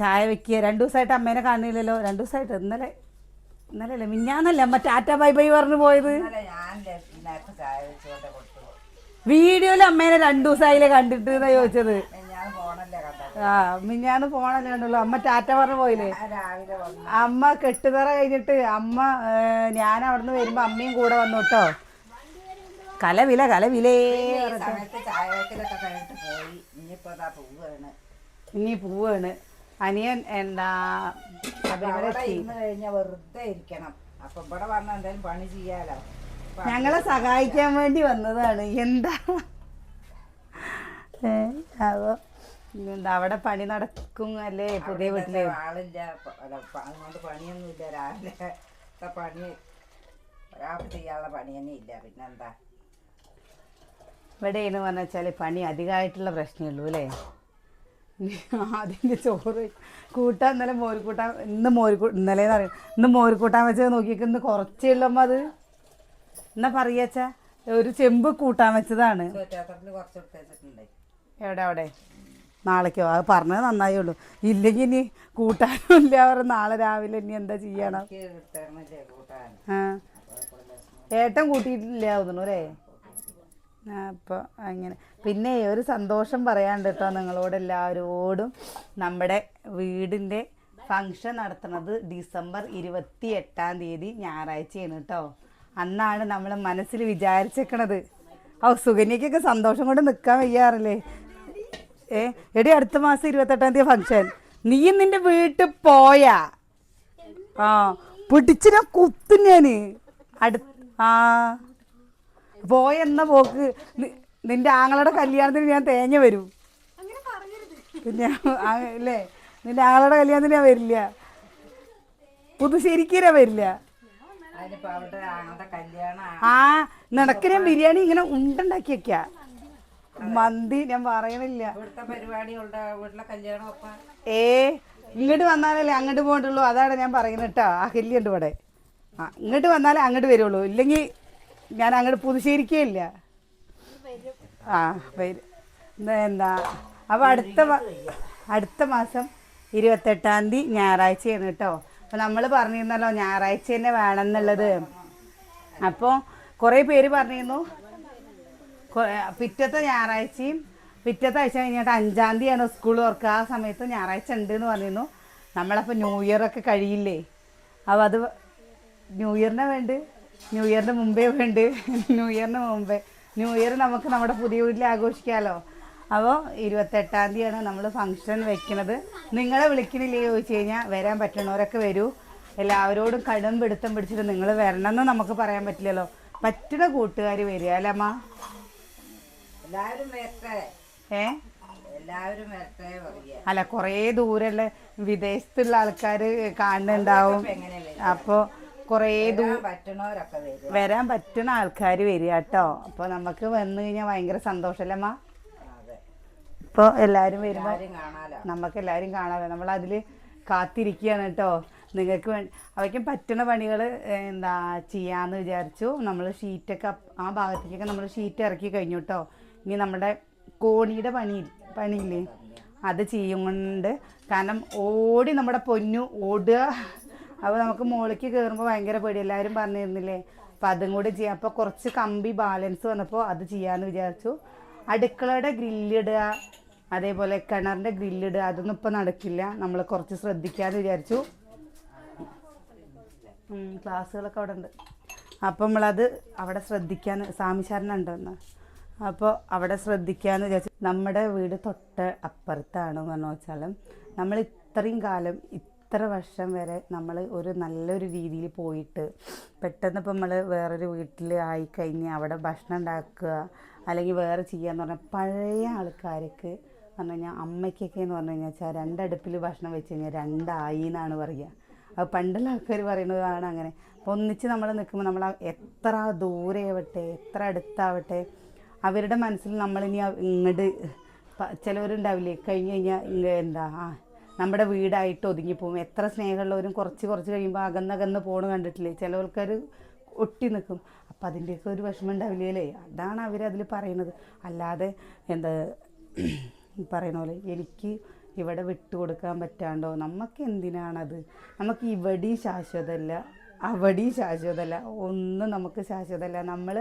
ചായ വെക്കുക രണ്ടു ദിവസമായിട്ട് അമ്മേനെ കാണില്ലല്ലോ രണ്ടു ദിവസമായിട്ട് ഇന്നലെ ഇന്നലെ അല്ലേ മിഞ്ഞാന്നല്ലേ അമ്മ ടാറ്റ ബൈ ബൈ പറഞ്ഞു പോയത്? വീഡിയോയിൽ അമ്മേനെ രണ്ടു ദിവസമായില്ലേ കണ്ടിട്ട് എന്നാ ചോദിച്ചത് ആ മിഞ്ഞാന്ന് പോണല്ലേ കണ്ടുള്ളൂ. അമ്മ ടാറ്റ പറഞ്ഞു പോയില്ലേ? അമ്മ കെട്ടുതറ കഴിഞ്ഞിട്ട് അമ്മ ഞാൻ അവിടുന്ന് വരുമ്പോ അമ്മയും കൂടെ വന്നു കേട്ടോ. കലവില കലവിലേ ഇനി പോവാണ്. അനിയൻ എന്താ കഴിഞ്ഞ വെറുതെ ഇരിക്കണം. അപ്പൊ ഇവിടെ വന്ന എന്തായാലും പണി ചെയ്യാലോ? ഞങ്ങളെ സഹായിക്കാൻ വേണ്ടി വന്നതാണ്. എന്താ? അപ്പൊ എന്താ അവിടെ പണി നടക്കും അല്ലേ? പുതിയ വീട്ടിൽ. ആളില്ല അതുകൊണ്ട് പണിയൊന്നും ഇല്ല അതുകൊണ്ട് പണിയൊന്നുമില്ല. രാവിലെ പണി ഒരാൾക്ക് ചെയ്യാനുള്ള പണിയൊന്നും ഇല്ല. പിന്നെന്താ? ഇവിടെ എന്ന് പറഞ്ഞാൽ പണി അധികമായിട്ടുള്ള പ്രശ്നമേ ഉള്ളൂ അല്ലേ? അതിന്റെ ചോറ് കൂട്ടാൻ ഇന്നലെ മോര് കൂട്ടാൻ ഇന്ന് മോര് ഇന്നലെ ഇന്ന് മോര് കൂട്ടാൻ വെച്ചത് നോക്കിയൊക്കെ ഇന്ന് കുറച്ചേ ഉള്ളമ്മ അത്. എന്നാ പറയാച്ചാ ഒരു ചെമ്പ് കൂട്ടാൻ വെച്ചതാണ്. എവിടെ അവിടെ? നാളേക്കോ? അത് പറഞ്ഞത് നന്നായേ ഉള്ളൂ. ഇല്ലെങ്കിൽ ഇനി കൂട്ടാനും ഇല്ല അവർ നാളെ രാവിലെ ഇനി എന്താ ചെയ്യണം? ഏട്ടം ഏട്ടൻ കൂട്ടിയിട്ടില്ല തോന്നുന്നു അല്ലേ? അപ്പോൾ അങ്ങനെ. പിന്നെ ഒരു സന്തോഷം പറയാണ്ട് കേട്ടോ നിങ്ങളോട് എല്ലാവരോടും നമ്മുടെ വീടിന്റെ ഫങ്ഷൻ നടത്തുന്നത് ഡിസംബർ ഇരുപത്തി എട്ടാം തീയതി ഞായറാഴ്ചയാണ് കേട്ടോ. അന്നാണ് നമ്മൾ മനസ്സിൽ വിചാരിച്ചേക്കണത്. ഓ സുകന്യക്കൊക്കെ സന്തോഷം കൊണ്ട് നിൽക്കാൻ വയ്യാറില്ലേ? ഏ എടി അടുത്ത മാസം ഇരുപത്തെട്ടാം തീയതി ഫങ്ഷൻ നീ നിന്റെ വീട്ടിൽ പോയാ? ആ പിടിച്ചിനാ കുത്തു ഞാൻ അടു ആ. പോയെന്ന പോക്ക്. നിന്റെ ആങ്ങളുടെ കല്യാണത്തിന് ഞാൻ തേഞ്ഞ വരും. പിന്നെ ആ, അല്ലേ നിന്റെ ആങ്ങളുടെ കല്യാണത്തിന് ഞാൻ വരില്ല. പുതുശ്ശേരിക്കര വരില്ല. ആങ്ങളുടെ കല്യാണം. ആ നടക്ക ഞാൻ ബിരിയാണി ഇങ്ങനെ ഉണ്ടുണ്ടാക്കി വെക്ക. മന്തി ഞാൻ പറയണില്ല. ഏ ഇങ്ങോട്ട് വന്നാലല്ലേ അങ്ങോട്ട് പോകണ്ടുള്ളൂ. അതാണ് ഞാൻ പറയുന്നത് കേട്ടോ. ആ കല്ലുണ്ട് ഇവിടെ. ആ ഇങ്ങോട്ട് വന്നാലേ അങ്ങോട്ട് വരുള്ളൂ. ഇല്ലെങ്കിൽ ഞാൻ അങ്ങോട്ട് പുതുശ്ശേരിക്കേ ഇല്ല ആ വരും. എന്താ? അപ്പോൾ അടുത്ത അടുത്ത മാസം ഇരുപത്തെട്ടാം തീയതി ഞായറാഴ്ചയാണ് കേട്ടോ. അപ്പോൾ നമ്മൾ പറഞ്ഞിരുന്നല്ലോ ഞായറാഴ്ച തന്നെ വേണം എന്നുള്ളത് അപ്പോൾ കുറേ പേര് പറഞ്ഞിരുന്നു. പിറ്റത്തെ ഞായറാഴ്ചയും പിറ്റത്തെ ആഴ്ച കഴിഞ്ഞിട്ട് അഞ്ചാം തീയതിയാണ് സ്കൂൾ തുറക്കുക. ആ സമയത്ത് ഞായറാഴ്ച ഉണ്ട് എന്ന് പറഞ്ഞിരുന്നു. നമ്മളപ്പോൾ ന്യൂ ഇയർ ഒക്കെ കഴിയില്ലേ? അപ്പോൾ അത് ന്യൂ ഇയറിനെ വേണ്ട ന്യൂ ഇയറിന് മുമ്പേ വേണ്ട? ന്യൂ ഇയറിന് മുമ്പേ. ന്യൂ ഇയർ നമുക്ക് നമ്മുടെ പുതിയ വീട്ടിൽ ആഘോഷിക്കാമല്ലോ അപ്പോൾ ഇരുപത്തെട്ടാം തീയതിയാണ് നമ്മൾ ഫംഗ്ഷൻ വെക്കുന്നത് നിങ്ങളെ വിളിക്കണില്ലേ ചോദിച്ചു കഴിഞ്ഞാൽ വരാൻ പറ്റണവരൊക്കെ വരൂ. എല്ലാവരോടും കടും പിടുത്തം പിടിച്ചിട്ട് നിങ്ങൾ വരണം എന്ന് നമുക്ക് പറയാൻ പറ്റില്ലല്ലോ. പറ്റുന്ന കൂട്ടുകാർ വരിക അല്ലേ അമ്മ? എല്ലാവരും വരട്ടെ. ഏ? എല്ലാവരും വരട്ടെ അല്ല കുറേ ദൂരമുള്ള വിദേശത്തുള്ള ആൾക്കാർ കാണുന്നുണ്ടാവും. അപ്പോൾ കുറേ ദൂരം വരാൻ പറ്റണവരൊക്കെ വരും വരാൻ പറ്റുന്ന ആൾക്കാർ വരിക കേട്ടോ. അപ്പോൾ നമുക്ക് വന്നു കഴിഞ്ഞാൽ ഭയങ്കര സന്തോഷല്ലേ മാ ഇപ്പൊ ഇപ്പോൾ എല്ലാവരും വരുമ്പോൾ ആരും കാണാലോ? നമുക്ക് എല്ലാവരും കാണാമല്ലോ നമ്മൾ അതിൽ കാത്തിരിക്കുകയാണ് കേട്ടോ. നിങ്ങൾക്ക് വേണ്ടി അവയ്ക്കും പറ്റുന്ന പണികൾ എന്താ ചെയ്യാമെന്ന് വിചാരിച്ചു. നമ്മൾ ഷീറ്റൊക്കെ അപ്പ് ആ ഭാഗത്തേക്കൊക്കെ നമ്മൾ ഷീറ്റ് ഇറക്കി കഴിഞ്ഞു കേട്ടോ. ഇനി നമ്മുടെ കോണിയുടെ പണി പണിയില്ലേ? അത് ചെയ്യുന്നുണ്ട്. കാരണം ഓടി നമ്മുടെ പൊന്നു ഓടുക അപ്പോൾ നമുക്ക് മുകളിലേക്ക് കയറുമ്പോൾ ഭയങ്കര പേടി. എല്ലാവരും പറഞ്ഞിരുന്നില്ലേ? അപ്പോൾ അതും കൂടി ചെയ്യാം. അപ്പോൾ കുറച്ച് കമ്പി ബാലൻസ് വന്നപ്പോൾ അത് ചെയ്യാമെന്ന് വിചാരിച്ചു. അടുക്കളയുടെ ഗ്രില്ലിടുക അതേപോലെ കിണറിന്റെ ഗ്രില്ലിടുക അതൊന്നും ഇപ്പോൾ നടക്കില്ല. നമ്മൾ കുറച്ച് ശ്രദ്ധിക്കാമെന്ന് വിചാരിച്ചു. ക്ലാസ്സുകളൊക്കെ അവിടെ ഉണ്ട്. അപ്പം നമ്മളത് അവിടെ ശ്രദ്ധിക്കാൻ സാമിശാരനുണ്ടെന്ന് അപ്പോൾ അവിടെ ശ്രദ്ധിക്കാമെന്ന് വിചാരിച്ചു. നമ്മുടെ വീട് തൊട്ട് അപ്പുറത്താണ് എന്ന് വെച്ചാൽ നമ്മൾ ഇത്രയും കാലം ഇത്ര വർഷം വരെ നമ്മൾ ഒരു നല്ലൊരു രീതിയിൽ പോയിട്ട് പെട്ടെന്ന് ഇപ്പം നമ്മൾ വേറൊരു വീട്ടിൽ ആയിക്കഴിഞ്ഞ് അവിടെ ഭക്ഷണം ഉണ്ടാക്കുക അല്ലെങ്കിൽ വേറെ ചെയ്യാന്ന് പറഞ്ഞാൽ പഴയ ആൾക്കാർക്ക് പറഞ്ഞു കഴിഞ്ഞാൽ അമ്മയ്ക്കൊക്കെ എന്ന് പറഞ്ഞു കഴിഞ്ഞാൽ വെച്ചാൽ രണ്ടടുപ്പിൽ ഭക്ഷണം വെച്ച് കഴിഞ്ഞാൽ രണ്ടായി എന്നാണ് പറയുക. അത് പണ്ടുള്ള ആൾക്കാർ പറയുന്നതാണ് അങ്ങനെ. അപ്പോൾ ഒന്നിച്ച് നമ്മൾ നിൽക്കുമ്പോൾ നമ്മൾ എത്ര ദൂരെ ആവട്ടെ എത്ര അടുത്താവട്ടെ അവരുടെ മനസ്സിൽ നമ്മളിനി ഇങ്ങോട്ട് ചിലവരുണ്ടാവില്ലേ? കഴിഞ്ഞ് കഴിഞ്ഞാൽ എന്താ ആ നമ്മുടെ വീടായിട്ട് ഒതുങ്ങിപ്പോവും എത്ര സ്നേഹമുള്ളവരും കുറച്ച് കുറച്ച് കഴിയുമ്പോൾ അകന്നകന്ന് പോണ് കണ്ടിട്ടില്ലേ? ചില ആൾക്കാർ ഒട്ടി നിൽക്കും അപ്പം അതിന്റെയൊക്കെ ഒരു വിഷമം ഉണ്ടാവില്ലേ അതാണ് അവരതിൽ പറയുന്നത്. അല്ലാതെ എന്താ പറയണ പോലെ എനിക്ക് ഇവിടെ വിട്ടുകൊടുക്കാൻ പറ്റാണ്ടോ? നമുക്ക് എന്തിനാണത്? നമുക്ക് ഇവിടെയും ശാശ്വതമല്ല അവിടെയും ശാശ്വതമല്ല ഒന്നും നമുക്ക് ശാശ്വതമല്ല നമ്മൾ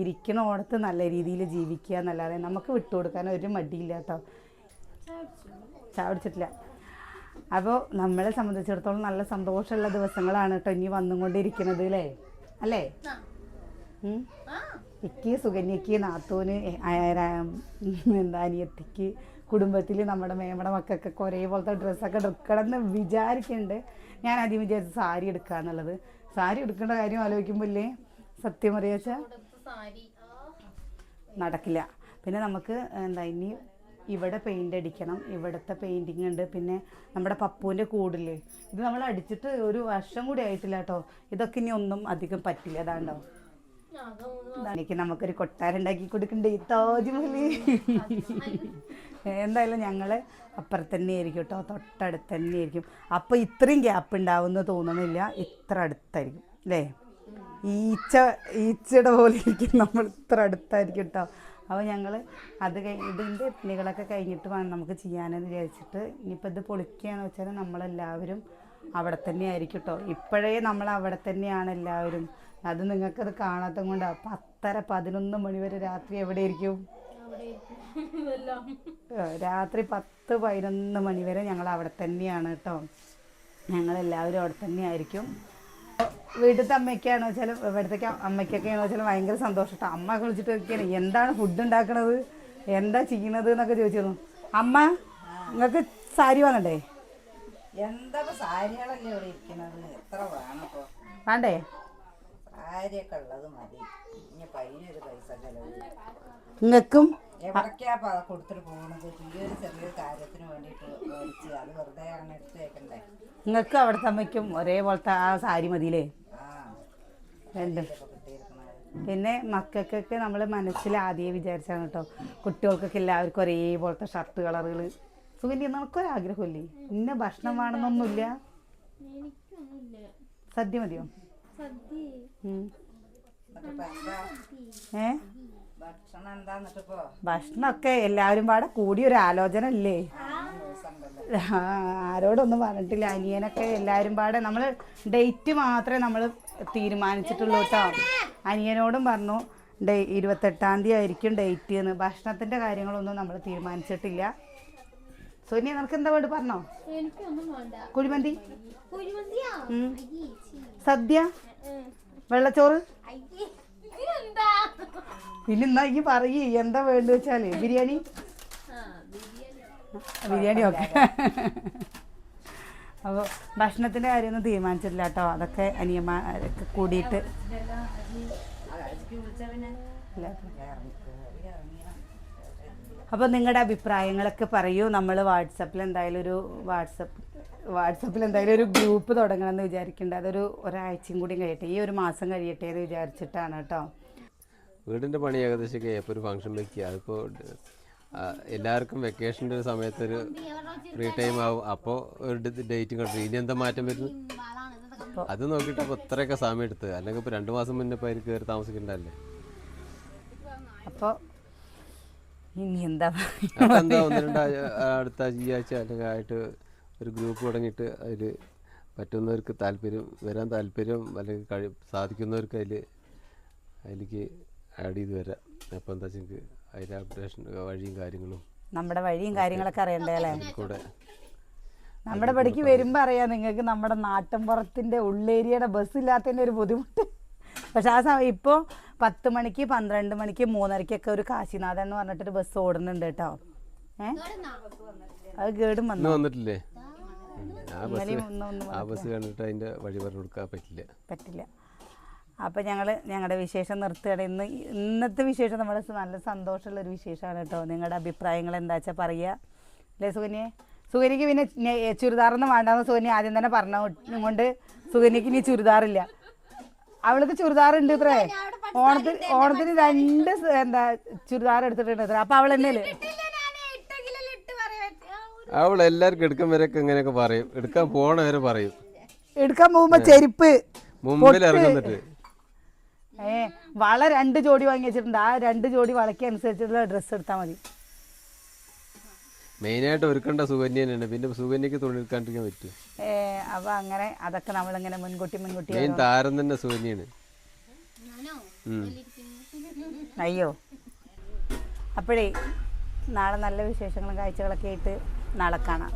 ഇരിക്കണോടത്ത് നല്ല രീതിയിൽ ജീവിക്കുക എന്നല്ലാതെ നമുക്ക് വിട്ടുകൊടുക്കാൻ ഒരു മടിയില്ല കേട്ടോ ചായ കുടിച്ചിട്ടില്ല. അപ്പോൾ നമ്മളെ സംബന്ധിച്ചിടത്തോളം നല്ല സന്തോഷമുള്ള ദിവസങ്ങളാണ് കേട്ടോ ഇനി വന്നുകൊണ്ടിരിക്കുന്നത് അല്ലേ? അല്ലേ? ഇക്ക് സുകന്യക്ക് നാത്തൂന് എന്താ അനിയത്തിക്ക് കുടുംബത്തിൽ നമ്മുടെ മേമയുടെ മക്കൾക്കൊക്കെ ഒരേപോലത്തെ ഡ്രസ്സൊക്കെ എടുക്കണം എന്ന് വിചാരിക്കുന്നുണ്ട് ഞാൻ ആദ്യം വിചാരിച്ചു സാരി എടുക്കുക എന്നുള്ളത്. സാരി എടുക്കേണ്ട കാര്യം ആലോചിക്കുമ്പോൾ ഇല്ലേ സത്യം അറിയാച്ചാ നടക്കില്ല. പിന്നെ നമുക്ക് എന്താ ഇനി ഇവിടെ പെയിന്റ് അടിക്കണം ഇവിടുത്തെ പെയിന്റിങ് ഉണ്ട്. പിന്നെ നമ്മുടെ പപ്പുവിന്റെ കൂടില്ലേ? ഇത് നമ്മൾ അടിച്ചിട്ട് ഒരു വർഷം കൂടി ആയിട്ടില്ല കേട്ടോ. ഇതൊക്കെ ഇനി ഒന്നും അധികം പറ്റില്ല അതാണ്ടോ എനിക്ക് നമുക്കൊരു കൊട്ടാരം ഉണ്ടാക്കി കൊടുക്കണ്ടേ താജ്മഹൽ? എന്തായാലും ഞങ്ങൾ അപ്പുറത്ത് തന്നെ ആയിരിക്കും കേട്ടോ തൊട്ടടുത്ത് തന്നെ ആയിരിക്കും അപ്പോൾ ഇത്രയും ഗ്യാപ്പ് ഉണ്ടാവുമെന്ന് തോന്നുന്നില്ല ഇത്ര അടുത്തായിരിക്കും അല്ലേ? ഈച്ച ഈച്ചയുടെ പോലെ ഇരിക്കും നമ്മൾ ഇത്ര അടുത്തായിരിക്കും കേട്ടോ. അപ്പോൾ ഞങ്ങൾ അത് കഴിഞ്ഞ് ഇതിന്റെ പണികളൊക്കെ കഴിഞ്ഞിട്ട് വേണം നമുക്ക് ചെയ്യാനെന്ന് വിചാരിച്ചിട്ട് ഇനിയിപ്പോൾ ഇത് പൊളിക്കുകയാണെന്ന് വെച്ചാൽ നമ്മളെല്ലാവരും അവിടെ തന്നെ ആയിരിക്കും കേട്ടോ ഇപ്പോഴേ നമ്മൾ അവിടെ തന്നെയാണ് എല്ലാവരും. അത് നിങ്ങൾക്കത് കാണാത്തത് കൊണ്ട്. പത്തര പതിനൊന്ന് മണി വരെ രാത്രി എവിടെ ആയിരിക്കും ഏഹ് രാത്രി പത്ത് പതിനൊന്ന് മണി വരെ ഞങ്ങൾ അവിടെ തന്നെയാണ് കേട്ടോ. ഞങ്ങളെല്ലാവരും അവിടെ തന്നെ ആയിരിക്കും വീട്ടിലത്തെ അമ്മയ്ക്കാണെന്ന് വെച്ചാൽ ഇവിടത്തേക്ക് അമ്മയ്ക്കൊക്കെയാണെന്ന് വെച്ചാൽ ഭയങ്കര സന്തോഷം അമ്മ വിളിച്ചിട്ട് ഒക്കെയാണ് എന്താണ് ഫുഡ് ഉണ്ടാക്കണത്? എന്താ ചെയ്യണത് എന്നൊക്കെ ചോദിച്ചിരുന്നു. അമ്മ നിങ്ങൾക്ക് സാരി വാങ്ങണ്ടേ? എന്താ സാരികളല്ലേ ഇവിടെ ഇരിക്കുന്നത് എത്ര വേണം വേണ്ടേ? സാരിയൊക്കെ ഉള്ളത് മതി. ഇനി പൈനൊരു പൈസ നിങ്ങൾക്കും? എവിടേക്കാ അപ്പൊ അത് കൊടുത്തിട്ട് പോകുന്നത് ചെറിയൊരു കാര്യത്തിന് വേണ്ടിയിട്ട് മേടിച്ച്. അത് വെറുതെ ആണ് എടുത്ത് വെക്കണ്ടേ? നിങ്ങൾക്ക് അവിടുത്തെ അമ്മയ്ക്കും ഒരേപോലത്തെ ആ സാരി മതിയില്ലേ? രണ്ട്. പിന്നെ മക്കൾക്കൊക്കെ നമ്മൾ മനസ്സിൽ ആദ്യമേ വിചാരിച്ചാണ് കേട്ടോ. കുട്ടികൾക്കൊക്കെ എല്ലാവർക്കും ഒരേപോലത്തെ ഷർട്ട് കളറുകൾ സുഗന്യ നമുക്കൊരാഗ്രഹമില്ലേ ഇന്ന ഭക്ഷണം വേണമെന്നൊന്നുമില്ല. സദ്യ മതിയോ? ഏ? ഭക്ഷണമൊക്കെ എല്ലാവരും പാടെ കൂടി ഒരു ആലോചന അല്ലേ ആ, ആരോടൊന്നും പറഞ്ഞിട്ടില്ല. അനിയനൊക്കെ എല്ലാവരും പാടെ നമ്മൾ ഡേറ്റ് മാത്രമേ നമ്മൾ തീരുമാനിച്ചിട്ടുള്ളൂ കേട്ടോ. അനിയനോടും പറഞ്ഞു ഡേ ഇരുപത്തെട്ടാം തീയതി ആയിരിക്കും ഡേറ്റ് എന്ന്. ഭക്ഷണത്തിന്റെ കാര്യങ്ങളൊന്നും നമ്മൾ തീരുമാനിച്ചിട്ടില്ല. സോനിയ നിനക്ക് എന്താ വേണ്ടി പറഞ്ഞോ? കുഴിമന്തി. സദ്യ. വെള്ളച്ചോറ്? എന്താ പിന്നെ എന്നാ ഈ പറയേ എന്താ വേണ്ടത് വെച്ചാൽ? ബിരിയാണി? ബിരിയാണി. ഓക്കെ. അപ്പോൾ ഭക്ഷണത്തിന്റെ കാര്യമൊന്നും തീരുമാനിച്ചിട്ടില്ല കേട്ടോ. അതൊക്കെ അനിയന്മാരൊക്കെ കൂടിയിട്ട്. അപ്പോൾ നിങ്ങളുടെ അഭിപ്രായങ്ങളൊക്കെ പറയൂ. നമ്മൾ വാട്സപ്പിൽ എന്തായാലും ഒരു വാട്സപ്പ് വാട്സപ്പിൽ എന്തായാലും ഒരു ഗ്രൂപ്പ് തുടങ്ങണമെന്ന് വിചാരിക്കുന്നുണ്ട് അതൊരു ഒരാഴ്ചയും കൂടി കഴിയട്ടെ. ഈ ഒരു മാസം കഴിയട്ടെ എന്ന് വിചാരിച്ചിട്ടാണ് കേട്ടോ. വീടിന്റെ പണി ഏകദേശം ഇപ്പോൾ ഒരു ഫംഗ്ഷൻ വെക്കുക അതിപ്പോൾ എല്ലാവർക്കും വെക്കേഷന്റെ ഒരു സമയത്തൊരു ഫ്രീ ടൈം ആവും. അപ്പോൾ ഒരു ഡേറ്റ് കണ്ടു. ഇനി എന്താ മാറ്റം വരുന്നു അത് നോക്കിയിട്ട് അപ്പോൾ ഇത്രയൊക്കെ സമയം എടുത്ത്. അല്ലെങ്കിൽ ഇപ്പോൾ രണ്ട് മാസം മുന്നേ ഇപ്പോൾ അതിൽ കയറി താമസിക്കണ്ടല്ലേ അപ്പോൾ ഇനി എന്താ എന്താ ഒന്ന് രണ്ട് അടുത്ത ഈ ആഴ്ച അല്ലെങ്കിൽ ആയിട്ട് ഒരു ഗ്രൂപ്പ് തുടങ്ങിയിട്ട് അതിൽ പറ്റുന്നവർക്ക് താല്പര്യം വരാൻ താല്പര്യം അല്ലെങ്കിൽ കഴി സാധിക്കുന്നവർക്ക് അതിൽ അതിലേക്ക് ആഡ് ചെയ്ത് വരാം. അപ്പോൾ എന്താ വെച്ചാൽ അതിന്റെ അപ്ഡേഷൻ വഴിയും കാര്യങ്ങളും നമ്മുടെ വഴിയും കാര്യങ്ങളൊക്കെ അറിയണ്ടേ അല്ലേ? കൂടെ നമ്മുടെ പടിക്ക് വരുമ്പോൾ അറിയാം നിങ്ങൾക്ക് നമ്മുടെ നാട്ടിൻപുറത്തിന്റെ ഉള്ളേരിയയുടെ ബസ് ഇല്ലാത്തതിന്റെ ഒരു ബുദ്ധിമുട്ട്. പക്ഷെ ആ സമയം ഇപ്പോൾ പത്ത് മണിക്ക് പന്ത്രണ്ട് മണിക്ക് മൂന്നരയ്ക്കൊക്കെ ഒരു കാശിനാഥൻ എന്ന് പറഞ്ഞിട്ടൊരു ബസ് ഓടുന്നുണ്ട് കേട്ടോ. ഏ? അത് കേടും വന്നു? വന്നിട്ടില്ലേ? ആ ബസ് കണ്ടിട്ട് അതിന്റെ വഴി പറഞ്ഞു കൊടുക്കാൻ പറ്റില്ല. പറ്റില്ല. അപ്പോൾ ഞങ്ങൾ ഞങ്ങളുടെ വിശേഷം നിർത്തുകയാണ്. ഇന്ന് ഇന്നത്തെ വിശേഷം നമ്മുടെ നല്ല സന്തോഷമുള്ള ഒരു വിശേഷമാണ് കേട്ടോ. നിങ്ങളുടെ അഭിപ്രായങ്ങൾ എന്താ വെച്ചാൽ പറയുക അല്ലേ സുകന്യെ? സുകന്യക്ക് പിന്നെ ചുരിദാറൊന്നും വേണ്ടാന്ന് സുകന്യ ആദ്യം തന്നെ പറഞ്ഞ കൊണ്ട് സുകന്യക്ക് ഇനി ചുരിദാറില്ല. അവൾക്ക് ചുരിദാറുണ്ട് ഇത്രേ. ഓണത്തിന് ഓണത്തിന് രണ്ട് എന്താ ചുരിദാർ എടുത്തിട്ടുണ്ട് ഇത്ര. അപ്പോൾ അവൾ എന്നല്ലേ അവൾ എല്ലാവർക്കും എടുക്കാൻ വരെയൊക്കെ ഇങ്ങനെയൊക്കെ പറയും. എടുക്കാൻ പോണ വരെ പറയും. എടുക്കാൻ പോകുമ്പോ ചെരുപ്പ് മുമ്പിൽ ഇറങ്ങുന്നിട്ട്. ഏ വള രണ്ട് ജോഡി വാങ്ങി വെച്ചിട്ടുണ്ട്. ആ രണ്ട് ജോഡി വളയ്ക്ക് അനുസരിച്ചുള്ള ഡ്രസ്സ് എടുത്താൽ മതി. മെയിനായിട്ട് ഒരുക്കേണ്ട സുകന്യ തന്നെയാണ്. പിന്നെ സുകന്യക്ക് തുണി എടുക്കാണ്ടിരിക്കാൻ പറ്റും ഏ, അപ്പൊ അങ്ങനെ അതൊക്കെ നമ്മളിങ്ങനെ മുൻകൂട്ടി മുൻകൂട്ടി മെയിൻ താരം തന്നെ സുകന്യാണ്. ഞാനോ? അയ്യോ. അപ്പോഴേ നാളെ നല്ല വിശേഷങ്ങളും കാഴ്ചകളൊക്കെ ആയിട്ട് നാളെ കാണാം.